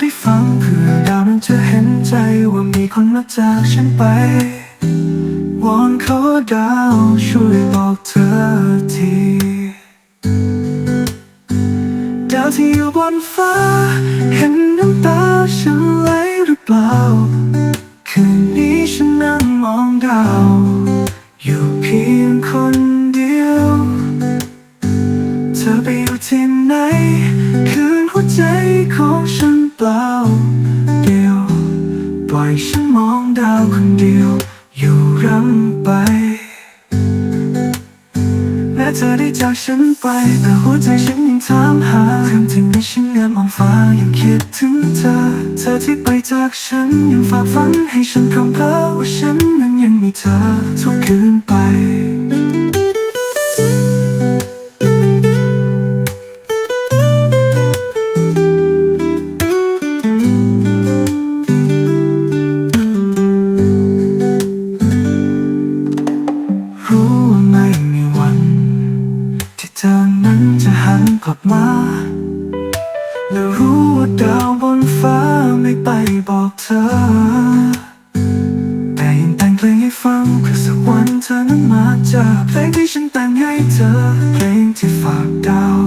ได้ฟังเพื่อดาวนั้นจะเห็นใจว่ามีคนมาจากฉันไป วอนขอดาวช่วยบอกเธอทีดาวที่อยู่บนฟ้า เห็นน้ำตาฉันไหลหรือเปล่า คืนนี้ฉันนั่งมองดาว อยู่เพียงคนเดียว เธอไปอยู่ที่ไหน คืนหัวใจของฉัน เธอได้จากฉันไป แต่หัวใจฉันยังถามหาคำที่มีฉันเงามองฟ้ายังคิดถึงเธอ เธอที่ไปจากฉันยังฝากฝันให้ฉันพร้อมเพ้อว่าฉันนั้นยังมีเธอทุกคืนไป และรู้ว่าดาวบนฟ้าไม่ไปบอกเธอ แต่ยังแต่งเพลงให้ฟังเพื่อสักวันเธอนั้นมาเจอเพลงที่ฉันแต่งให้เธอ เพลงที่ฝากดาว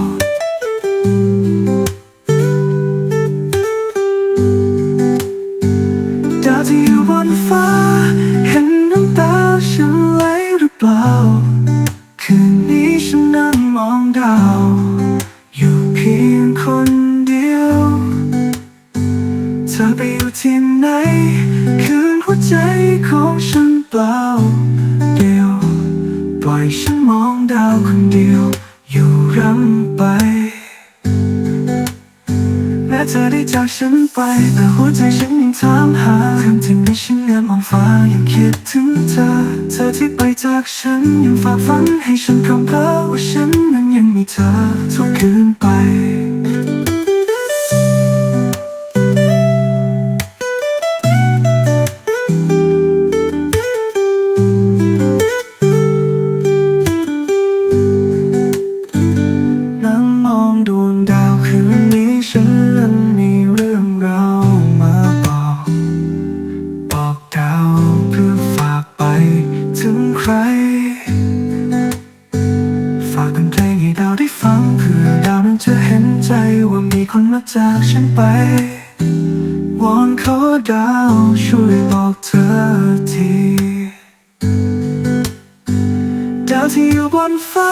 ดาวที่อยู่บนฟ้า ที่ไหน คืนหัวใจของฉันเปล่าเดียว ปล่อยฉันมองดาวคนเดียว อยู่รำไปแม้เธอได้จากฉันไป แต่หัวใจฉันยังถามหาคำที่ม่ฉันเงนมองฟ้ายังคิดถึงเธอ เธอที่ไปจากฉันยังฝากฝันให้ฉันพร้อมเพ้อ ใครฝากเป็นเพลงให้ดาวได้ฟังเพื่อดาวนั้นจะเห็นใจว่ามีคนมาจากฉันไปวอนขอดาวช่วยบอกเธอที ดาวที่อยู่บนฟ้า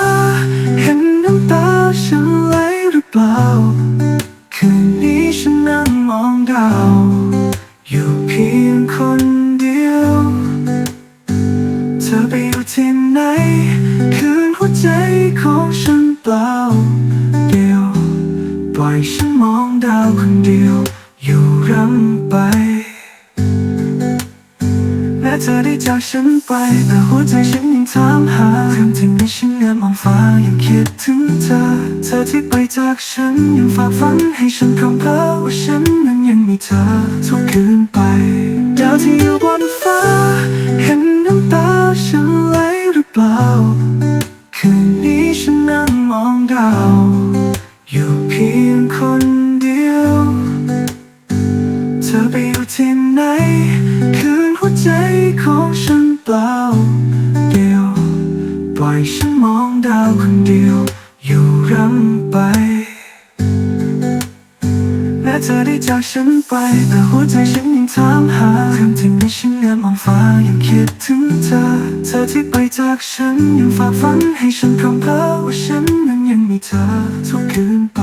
ของฉันเปล่าเดียวปล่อยฉันมองดาวคนเดียว อยู่รำไปแม้เธอได้จากฉันไป แต่หัวใจฉันยังถามหาคำที่ไม่ฉันเงนมองฟ้ายังคิดถึงเธอ เธอที่ไปจากฉันยังฝากฝันให้ฉันพร้อมเพ้อว่าฉันนั้นยังมีเธอทุกคืนไป ดาวที่อยู่บนฟ้าเห็น อยู่เพียงคนเดียว เธอไปอยู่ที่ไหน คืนหัวใจของฉันเปล่าเดียว ปล่อยฉันมองดาวคนเดียว อยู่รำไปแม้เธอได้จากฉันไป แต่หัวใจฉันยังถามหาคำที่ไม่ฉันเงนมองฟ้ายังคิดถึงเธอ เธอที่ไปจากฉันยังฝากฝันให้ฉันพร้อมเพ้อว่าฉันนั้น เธอทุกคืนไป